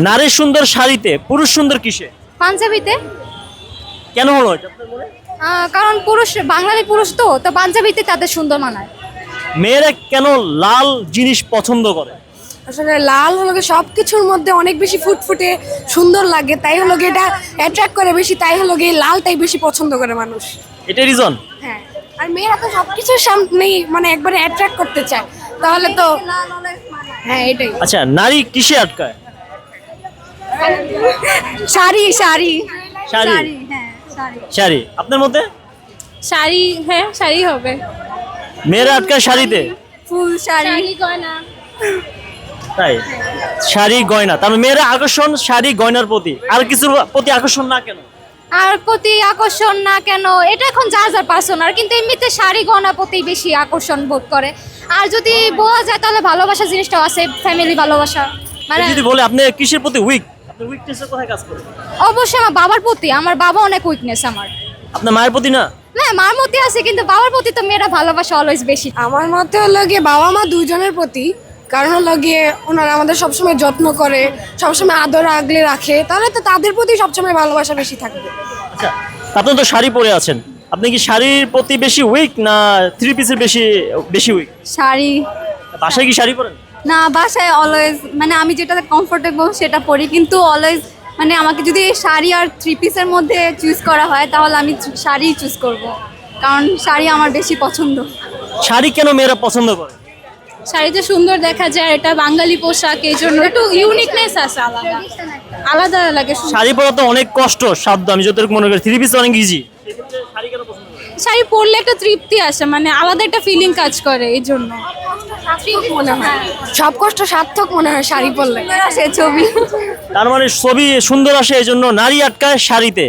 নারী সুন্দর শাড়িতে পুরুষ সুন্দর কিসে? পাঞ্জাবিতে। কেন হলো এটা? আপনার মনে? আহ, কারণ পুরুষ বাঙালি পুরুষ তো তো পাঞ্জাবিতে তাদের সুন্দর মানায়। মেয়েরা কেন লাল জিনিস পছন্দ করে? আসলে লাল হলো গিয়ে সব কিছুর মধ্যে অনেক বেশি ফুটফুটে সুন্দর লাগে তাই হলো গিয়ে এটা অ্যাট্রাক্ট করে বেশি তাই হলো গিয়ে লালটাই বেশি পছন্দ করে মানুষ। এটা রিজন হ্যাঁ আর মেয়েরা তো সব কিছুর সামনেই মানে একবারে অ্যাট্রাক্ট করতে চায় তাহলে তো হ্যাঁ এটাই। আচ্ছা নারী কিসে আটকায়? শাড়ি শাড়ি। শাড়ি? হ্যাঁ শাড়ি। শাড়ি। আপনার মধ্যে শাড়ি হ্যাঁ শাড়ি হবে। মেয়েরা আটকায় শাড়িতে? ফুল শাড়ি। গয়না। তাই? শাড়ি গয়না। তার মানে মেয়েরা আকর্ষণ শাড়ি গয়নার প্রতি। আর কিছুর প্রতি আকর্ষণ না কেন? আর প্রতি আকর্ষণ না কেন? এটা এখন যার যার পার্সোনাল কিন্তু এমনিতে শাড়ি গহনা প্রতি বেশি আকর্ষণ বোধ করে। আর যদি বলা যায় তাহলে ভালোবাসা জিনিসটাও আছে ফ্যামিলি ভালোবাসা। মানে যদি বলে আপনি কিসের প্রতি উইক আপনার উইকনেসের কোথায় কাজ করে? অবশ্যই আমার বাবার প্রতি আমার বাবা অনেক উইকনেস আমার। আপনার মায়ের প্রতি না? না মার মধ্যে আছে কিন্তু বাবার প্রতি তো মেয়েরা ভালোবাসা অলওয়েজ বেশি। আমার মতে হলো গিয়ে বাবা মা দুইজনের প্রতি কারণ হলো গিয়ে ওনারা আমাদের সবসময় যত্ন করে সবসময় আদর আগলে রাখে তাহলে তো তাদের প্রতি সবসময় ভালোবাসা বেশি থাকবে। আচ্ছা আপনি তো শাড়ি পরে আছেন। আপনি কি শাড়ির প্রতি বেশি উইক না থ্রি পিসের বেশি বেশি উইক শাড়ি। বাসায় কি শাড়ি পরেন? না বাসায় অলওয়েজ মানে আমি যেটা কমফোর্টেবল সেটা পরি। কিন্তু অলওয়েজ মানে আমাকে যদি শাড়ি আর থ্রি পিসের মধ্যে চুজ করা হয় তাহলে আমি শাড়ি চুজ করব। কারণ শাড়ি আমার বেশি পছন্দ। শাড়ি কেন মেয়েরা পছন্দ করে? শাড়িতে সুন্দর দেখা যায় এটা বাঙালি পোশাক এই জন্য একটু ইউনিকনেস আছে আলাদা। আলাদা লাগে শাড়ি পরা তো অনেক কষ্ট সাধ্য আমি যতটুকু মনে করি। থ্রি পিস অনেক ইজি শাড়ি পরলে একটা তৃপ্তি আসে মানে আলাদা একটা ফিলিং কাজ করে এই জন্য। মনে হয় সব কষ্ট সার্থক মনে হয় শাড়ি পরলে। সে ছবি। তার মানে ছবি সুন্দর আসে এই জন্য নারী আটকায় শাড়িতে।